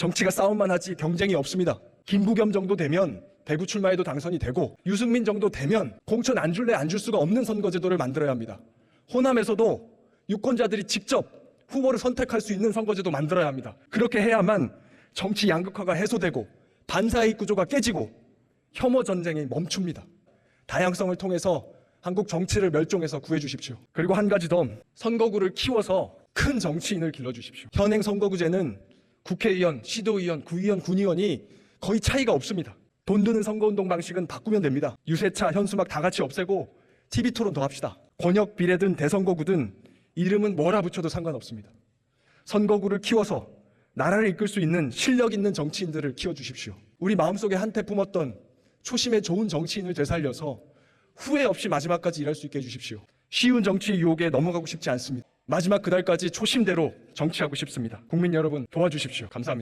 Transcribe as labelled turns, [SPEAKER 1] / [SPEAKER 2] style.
[SPEAKER 1] 정치가 싸움만 하지 경쟁이 없습니다. 김부겸 정도 되면 대구 출마해도 당선이 되고 유승민 정도 되면 공천 안 줄래 안 줄 수가 없는 선거제도를 만들어야 합니다. 호남에서도 유권자들이 직접 후보를 선택할 수 있는 선거제도 만들어야 합니다. 그렇게 해야만 정치 양극화가 해소되고 반사이익 구조가 깨지고 혐오 전쟁이 멈춥니다. 다양성을 통해서 한국 정치를 멸종해서 구해주십시오. 그리고 한 가지 더 선거구를 키워서 큰 정치인을 길러주십시오. 현행 선거구제는 국회의원, 시도의원, 구의원, 군의원이 거의 차이가 없습니다. 돈 드는 선거운동 방식은 바꾸면 됩니다. 유세차, 현수막 다 같이 없애고 TV 토론 더 합시다. 권역 비례든 대선거구든 이름은 뭐라 붙여도 상관없습니다. 선거구를 키워서 나라를 이끌 수 있는 실력 있는 정치인들을 키워주십시오. 우리 마음속에 한때 품었던 초심의 좋은 정치인을 되살려서 후회 없이 마지막까지 일할 수 있게 해주십시오. 쉬운 정치 유혹에 넘어가고 싶지 않습니다. 마지막 그날까지 초심대로 정치하고 싶습니다. 국민 여러분 도와주십시오. 감사합니다.